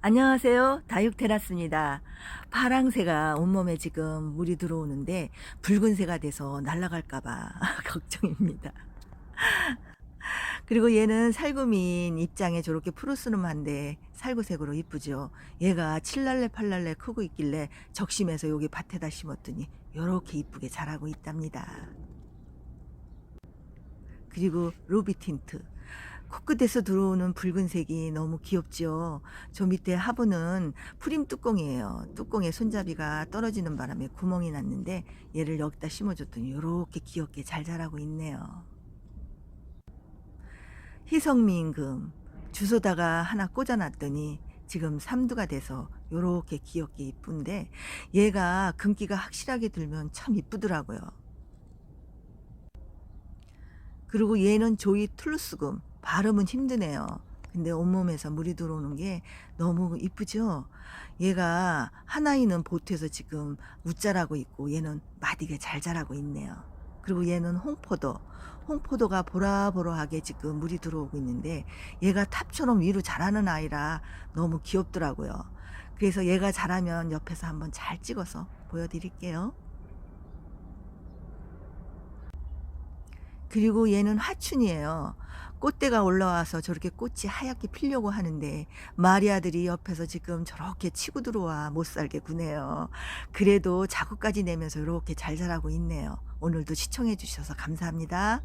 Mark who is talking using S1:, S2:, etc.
S1: 안녕하세요. 다육테라스입니다. 파랑새가 온몸에 지금 물이 들어오는데 붉은새가 돼서 날아갈까봐 걱정입니다. 그리고 얘는 살구민 입장에 저렇게 푸르스름한데 살구색으로 이쁘죠. 얘가 칠랄레 팔랄레 크고 있길래 적심해서 여기 밭에다 심었더니 이렇게 이쁘게 자라고 있답니다. 그리고 루비 틴트. 코끝에서 들어오는 붉은색이 너무 귀엽죠. 저 밑에 화분은 프림 뚜껑이에요. 뚜껑에 손잡이가 떨어지는 바람에 구멍이 났는데 얘를 여기다 심어줬더니 이렇게 귀엽게 잘 자라고 있네요. 희성미임금 주소다가 하나 꽂아놨더니 지금 삼두가 돼서 이렇게 귀엽게 이쁜데 얘가 금기가 확실하게 들면 참 이쁘더라고요. 그리고 얘는 조이 툴루스금 발음은 힘드네요. 근데 온몸에서 물이 들어오는 게 너무 이쁘죠? 얘가 하나이는 보트에서 지금 웃자라고 있고 얘는 마디게 잘 자라고 있네요. 그리고 얘는 홍포도. 홍포도가 보라보라하게 지금 물이 들어오고 있는데 얘가 탑처럼 위로 자라는 아이라 너무 귀엽더라고요. 그래서 얘가 자라면 옆에서 한번 잘 찍어서 보여드릴게요. 그리고 얘는 화춘이에요. 꽃대가 올라와서 저렇게 꽃이 하얗게 피려고 하는데 마리아들이 옆에서 지금 저렇게 치고 들어와 못 살게 구네요. 그래도 자구까지 내면서 이렇게 잘 자라고 있네요. 오늘도 시청해 주셔서 감사합니다.